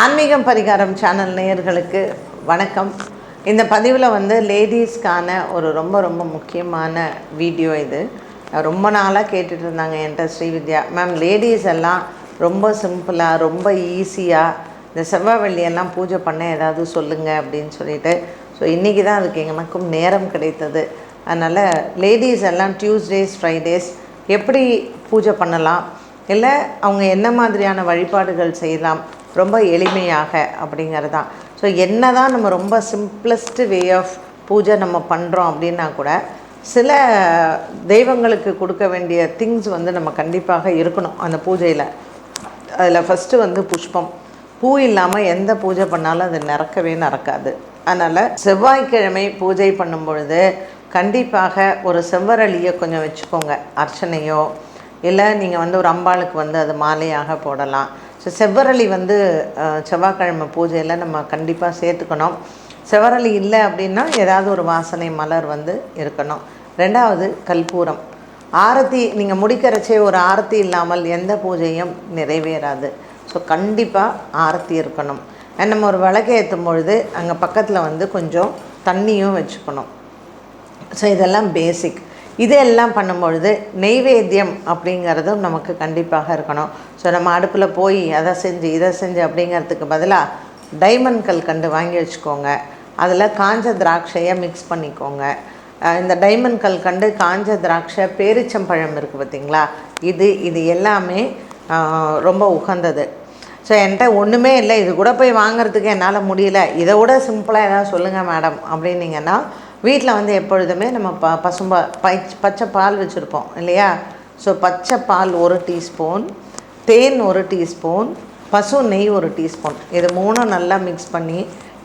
ஆன்மீகம் பரிகாரம் சேனல் நேயர்களுக்கு வணக்கம். இந்த பதிவில் வந்து லேடிஸ்க்கான ஒரு ரொம்ப ரொம்ப முக்கியமான வீடியோ இது. ரொம்ப நாளாக கேட்டுட்டு இருந்தாங்க என்கிட்ட ஸ்ரீவித்யா. மேம் லேடிஸ் எல்லாம் ரொம்ப சிம்பிளாக ரொம்ப ஈஸியாக இந்த செவ்வாய் வெள்ளியெல்லாம் பூஜை பண்ண ஏதாவது சொல்லுங்கள் அப்படின்னு சொல்லிட்டு. ஸோ இன்றைக்கி தான் அதுக்கு எனக்கும் நேரம் கிடைத்தது. அதனால் லேடிஸ் எல்லாம் டியூஸ்டேஸ் ஃப்ரைடேஸ் எப்படி பூஜை பண்ணலாம்? இல்லை அவங்க என்ன மாதிரியான வழிபாடுகள் செய்யலாம்? ரொம்ப எளிமையாக அப்படிங்கிறது தான் ஸோ என்ன தான் நம்ம ரொம்ப சிம்பிளஸ்ட் வே ஆஃப் பூஜை நம்ம பண்ணுறோம் அப்படின்னா கூட சில தெய்வங்களுக்கு கொடுக்க வேண்டிய திங்ஸ் வந்து நம்ம கண்டிப்பாக இருக்கணும் அந்த பூஜையில். அதில் ஃபஸ்ட்டு வந்து புஷ்பம். பூ இல்லாமல் எந்த பூஜை பண்ணாலும் அது நிறக்கவே நடக்காது அதனால் செவ்வாய்க்கிழமை பூஜை பண்ணும் பொழுது கண்டிப்பாக ஒரு செவ்வரளியை கொஞ்சம் வச்சுக்கோங்க. அர்ச்சனையோ இல்லை நீங்கள் வந்து ஒரு அம்பாளுக்கு வந்து அது மாலையாக போடலாம். ஸோ செவ்வரளி வந்து செவ்வாய்க்கிழமை பூஜையில் நம்ம கண்டிப்பாக சேர்த்துக்கணும். செவ்வரளி இல்லை அப்படின்னா ஏதாவது ஒரு வாசனை மலர் வந்து இருக்கணும். ரெண்டாவது கல்பூரம். ஆரத்தி நீங்கள் முடிக்கிறச்சே ஒரு ஆரத்தி இல்லாமல் எந்த பூஜையும் நிறைவேறாது. ஸோ கண்டிப்பாக ஆரத்தி இருக்கணும். நம்ம ஒரு விளக்கு ஏற்றும் பொழுது அங்கே பக்கத்தில் வந்து கொஞ்சம் தண்ணியும் வச்சுக்கணும். ஸோ இதெல்லாம் பேசிக் இதெல்லாம் பண்ணும்பொழுது நெய்வேத்தியம் அப்படிங்கிறதும் நமக்கு கண்டிப்பாக இருக்கணும். ஸோ நம்ம அடுப்பில் போய் அதை செஞ்சு இதை செஞ்சு அப்படிங்கிறதுக்கு பதிலாக டைமண்ட் கல் கண்டு வாங்கி வச்சுக்கோங்க. அதில் காஞ்ச திராட்சையை மிக்ஸ் பண்ணிக்கோங்க. இந்த டைமண்ட் கல் கண்டு காஞ்ச திராட்சை பேரிச்சம்பழம் இருக்குது பார்த்தீங்களா இது இது எல்லாமே ரொம்ப உகந்தது. ஸோ என்கிட்ட ஒன்றுமே இல்லை. இது கூட போய் வாங்குறதுக்கு என்னால் முடியல. இதை விட சிம்பிளாக ஏதாவது சொல்லுங்கள் மேடம் அப்படின்னீங்கன்னா வீட்டில் வந்து எப்பொழுதுமே நம்ம ப பசும்பா பச் பச்சை பால் வச்சுருப்போம் இல்லையா? ஸோ பச்சை பால் ஒரு டீஸ்பூன் தேன் ஒரு டீஸ்பூன் பசு நெய் ஒரு டீஸ்பூன். இது மூணும் நல்லா மிக்ஸ் பண்ணி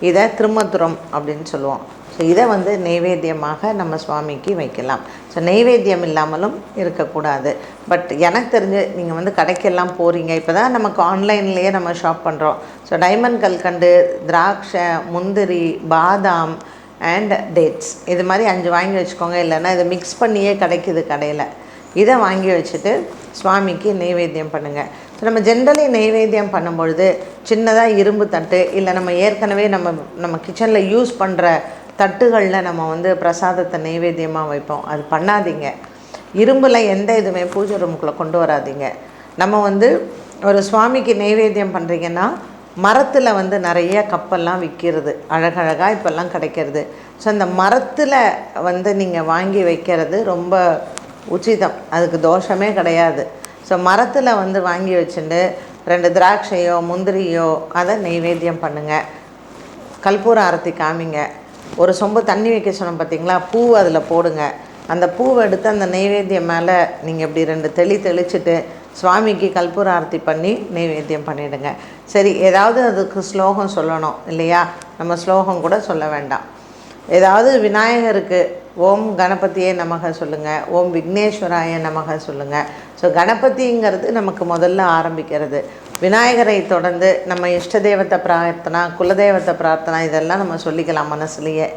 இதை திருமதுரம் அப்படின்னு சொல்லுவோம். ஸோ இதை வந்து நெய்வேத்தியமாக நம்ம சுவாமிக்கு வைக்கலாம். ஸோ நெய்வேத்தியம் இல்லாமலும் இருக்கக்கூடாது. பட் எனக்கு தெரிஞ்சு நீங்கள் வந்து கடைக்கெல்லாம் போகிறீங்க இப்போ தான் நமக்கு ஆன்லைன்லேயே நம்ம ஷாப் பண்ணுறோம் ஸோ டைமண்ட் கல்கண்டு திராட்சை முந்திரி பாதாம் அண்ட் டேட்ஸ் இது மாதிரி அஞ்சு வாங்கி வச்சுக்கோங்க. இல்லைன்னா இதை மிக்ஸ் பண்ணியே கிடைக்குது கடையில். இதை வாங்கி வச்சுட்டு சுவாமிக்கு நெய்வேத்தியம் பண்ணுங்கள் ஸோ நம்ம ஜென்ரலி நெய்வேத்தியம் பண்ணும்பொழுது சின்னதாக இரும்பு தட்டு இல்லை நம்ம ஏற்கனவே நம்ம நம்ம கிச்சனில் யூஸ் பண்ணுற தட்டுகளில் நம்ம வந்து பிரசாதத்தை நெய்வேத்தியமாக வைப்போம். அது பண்ணாதீங்க. இரும்பில் எந்த இதுவுமே பூஜை ரூமுக்குள்ளே கொண்டு வராதீங்க. நம்ம வந்து ஒரு சுவாமிக்கு நெய்வேத்தியம் பண்ணுறீங்கன்னா மரத்தில் வந்து நிறைய கப்பெல்லாம் விற்கிறது அழகழகாக இப்போல்லாம் கிடைக்கிறது. ஸோ அந்த மரத்தில் வந்து நீங்கள் வாங்கி வைக்கிறது ரொம்ப உச்சிதம். அதுக்கு தோஷமே கிடையாது. ஸோ மரத்தில் வந்து வாங்கி வச்சுட்டு ரெண்டு திராட்சையோ முந்திரியோ அதை நெய்வேத்தியம் பண்ணுங்கள் கற்பூர ஆரத்தி காமிங்க. ஒரு சொம்பு தண்ணி வைக்க சொன்னோம் பார்த்தீங்களா பூ அதில் போடுங்க. அந்த பூவை எடுத்து அந்த நெய்வேத்தியம் மேலே நீங்கள் இப்படி ரெண்டு தெளி தெளிச்சுட்டு சுவாமிக்கு கற்பூர ஆரத்தி பண்ணி நெய்வேத்தியம் பண்ணிவிடுங்க சரி ஏதாவது அதுக்கு ஸ்லோகம் சொல்லணும் இல்லையா? நம்ம ஸ்லோகம் கூட சொல்ல வேண்டாம். ஏதாவது விநாயகருக்கு ஓம் கணபதியே நமக சொல்லுங்கள் ஓம் விக்னேஸ்வராய நமக சொல்லுங்கள் ஸோ கணபதிங்கிறது நமக்கு முதல்ல ஆரம்பிக்கிறது. விநாயகரை தொடர்ந்து நம்ம இஷ்ட தேவத்தை பிரார்த்தனா குலதெய்வத்தை பிரார்த்தனா இதெல்லாம் நம்ம சொல்லிக்கலாம் மனசுலேயே.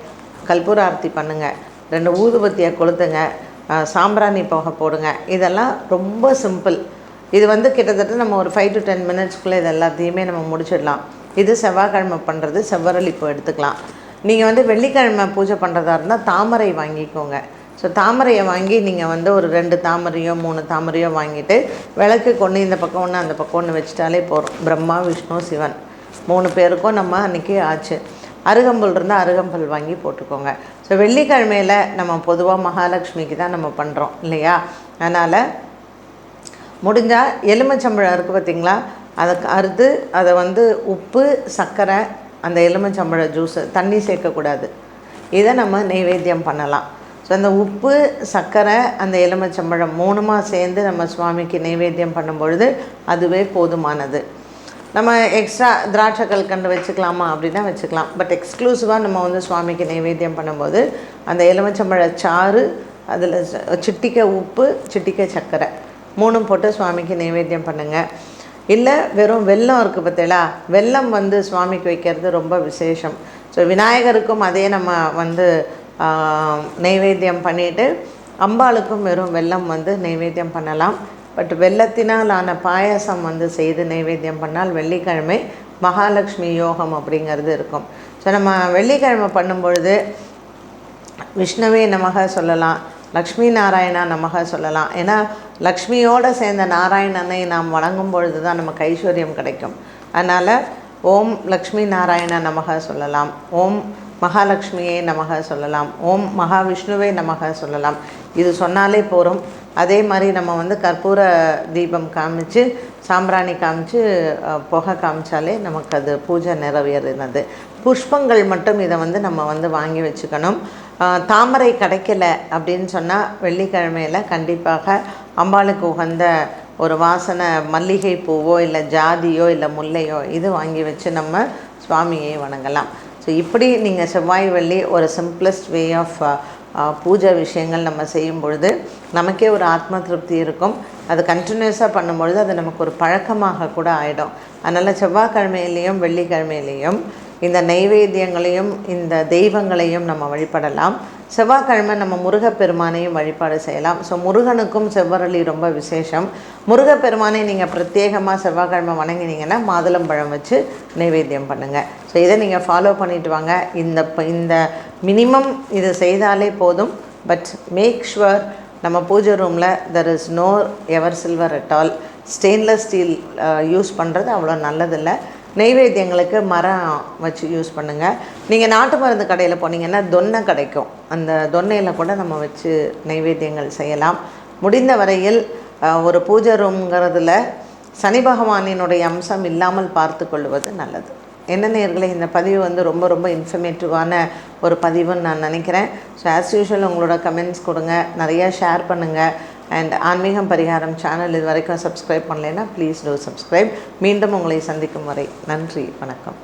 கற்பூர ஆரத்தி பண்ணுங்கள் ரெண்டு ஊதுபத்தியை கொளுத்துங்க. சாம்பிராணி புகை போடுங்க. இதெல்லாம் ரொம்ப சிம்பிள் இது வந்து கிட்டத்தட்ட நம்ம ஒரு ஃபைவ் டு டென் மினிட்ஸ்க்குள்ளே இது எல்லாத்தையுமே நம்ம முடிச்சிடலாம். இது செவ்வாய்க்கிழமை பண்ணுறது செவ்வரளிப்பு எடுத்துக்கலாம். நீங்கள் வந்து வெள்ளிக்கிழமை பூஜை பண்ணுறதா இருந்தால் தாமரை வாங்கிக்கோங்க. ஸோ தாமரையை வாங்கி நீங்கள் வந்து ஒரு ரெண்டு தாமரையோ மூணு தாமரையோ வாங்கிட்டு விளக்கு கொண்டு இந்த பக்கம் ஒன்று அந்த பக்கம் ஒன்று வச்சிட்டாலே போகிறோம் பிரம்மா விஷ்ணு சிவன். மூணு பேருக்கும் நம்ம அன்றைக்கி ஆச்சு. அருகம்புல் இருந்தால் அருகம்புல் வாங்கி போட்டுக்கோங்க. ஸோ வெள்ளிக்கிழமையில் நம்ம பொதுவாக மகாலட்சுமிக்கு தான் நம்ம பண்ணுறோம் இல்லையா? அதனால் முடிஞ்சால் எலுமிச்சம்பழம் இருக்குது பார்த்தீங்களா அதை அறுத்து அதை வந்து உப்பு சர்க்கரை அந்த எலுமிச்சம்பழ ஜூஸு தண்ணி சேர்க்கக்கூடாது. இதை நம்ம நெய்வேத்தியம் பண்ணலாம். ஸோ அந்த உப்பு சர்க்கரை அந்த எலுமிச்சம்பழம் மூணுமா சேர்ந்து நம்ம சுவாமிக்கு நெய்வேத்தியம் பண்ணும்பொழுது அதுவே போதுமானது. நம்ம எக்ஸ்ட்ரா திராட்சை கல்கண்டு வச்சுக்கலாமா அப்படின்னா வச்சுக்கலாம். பட் எக்ஸ்க்ளூசிவாக நம்ம வந்து சுவாமிக்கு நெய்வேத்தியம் பண்ணும்போது அந்த எலுமிச்சம்பழ சாறு அதில் சிட்டிக்கை உப்பு சிட்டிக்கை சர்க்கரை மூணும் போட்டு சுவாமிக்கு நெய்வேத்தியம் பண்ணுங்கள் இல்லை வெறும் வெள்ளம் இருக்குது பார்த்தீங்களா? வெல்லம் வந்து சுவாமிக்கு வைக்கிறது ரொம்ப விசேஷம். ஸோ விநாயகருக்கும் அதே நம்ம வந்து நைவேத்தியம் நெய்வேத்தியம் பண்ணிவிட்டு அம்பாளுக்கும் வெறும் வெள்ளம் வந்து நைவேத்தியம் பண்ணலாம். பட் வெள்ளத்தினால் ஆன பாயசம் வந்து செய்து நைவேத்தியம் பண்ணால் வெள்ளிக்கிழமை மகாலட்சுமி யோகம் அப்படிங்கிறது இருக்கும். ஸோ நம்ம வெள்ளிக்கிழமை பண்ணும்பொழுது விஷ்ணுவே நமக சொல்லலாம். லக்ஷ்மி நாராயணா நமக சொல்லலாம். ஏன்னா லக்ஷ்மியோடு சேர்ந்த நாராயணனை நாம் வணங்கும் பொழுது தான் நமக்கு ஐஸ்வர்யம் கிடைக்கும். அதனால் ஓம் லக்ஷ்மி நாராயண நமக சொல்லலாம். ஓம் மகாலட்சுமியே நமக சொல்லலாம். ஓம் மகாவிஷ்ணுவே நமக சொல்லலாம். இது சொன்னாலே போகிறோம் அதே மாதிரி நம்ம வந்து கற்பூர தீபம் காமிச்சு சாம்பிராணி காமிச்சு புகை காமிச்சாலே நமக்கு அது பூஜை நிறைவேறினது. புஷ்பங்கள் மட்டும் இதை வந்து நம்ம வந்து வாங்கி வச்சுக்கணும். தாமரை கிடைக்கல அப்படின்னு சொன்னால் வெள்ளிக்கிழமையில் கண்டிப்பாக அம்பாளுக்கு உகந்த ஒரு வாசனை மல்லிகை பூவோ இல்லை ஜாதியோ இல்லை முல்லையோ இது வாங்கி வச்சு நம்ம சுவாமியை வணங்கலாம். ஸோ இப்படி நீங்கள் செவ்வாய் வெள்ளி ஒரு சிம்பிளஸ்ட் வே ஆஃப் பூஜை விஷயங்கள் நம்ம செய்யும் பொழுது நமக்கே ஒரு ஆத்ம திருப்தி இருக்கும். அது கண்டினியூஸாக பண்ணும்பொழுது அது நமக்கு ஒரு பழக்கமாக கூட ஆகிடும் அதனால் செவ்வாய்க்கிழமையிலையும் வெள்ளிக்கிழமையிலையும் இந்த நைவேத்தியங்களையும் இந்த தெய்வங்களையும் நம்ம வழிபடலாம். செவ்வாய்க்கிழமை நம்ம முருகப்பெருமானையும் வழிபாடு செய்யலாம். ஸோ முருகனுக்கும் செவ்வரளி ரொம்ப விசேஷம். முருகப்பெருமானை நீங்கள் பிரத்யேகமாக செவ்வாய்க்கிழமை வணங்கினீங்கன்னா மாதுளம்பழம் வச்சு நைவேத்தியம் பண்ணுங்கள் ஸோ இதை நீங்கள் ஃபாலோ பண்ணிட்டு வாங்க. இந்த இந்த மினிமம் இது செய்தாலே போதும். பட் மேக் ஷுவர் நம்ம பூஜை ரூமில் there is no ever silver at all stainless steel use பண்ணுறது அவ்வளோ நல்லதில்லை. நெய்வேத்தியங்களுக்கு மரம் வச்சு யூஸ் பண்ணுங்கள் நீங்கள் நாட்டு மருந்து கடையில் போனீங்கன்னா தொன்னை கிடைக்கும். அந்த தொன்னையில் கூட நம்ம வச்சு நெய்வேத்தியங்கள் செய்யலாம். முடிந்த வரையில் ஒரு பூஜை ரூம்ங்கிறதுல சனி பகவானினுடைய அம்சம் இல்லாமல் பார்த்து கொள்வது நல்லது. என்ன நேர்களை இந்த பதிவு வந்து ரொம்ப ரொம்ப இன்ஃபர்மேட்டிவான ஒரு பதிவுன்னு நான் நினைக்கிறேன். ஸோ ஆஸ் யூஷுவல் உங்களோட கமெண்ட்ஸ் கொடுங்க. நிறையா ஷேர் பண்ணுங்கள் அண்ட் ஆன்மீகம் பரிகாரம் சேனல் இது வரைக்கும் சப்ஸ்கிரைப் பண்ணலைன்னா ப்ளீஸ் டூ சப்ஸ்கிரைப் மீண்டும் உங்களை சந்திக்கும் வரை நன்றி வணக்கம்.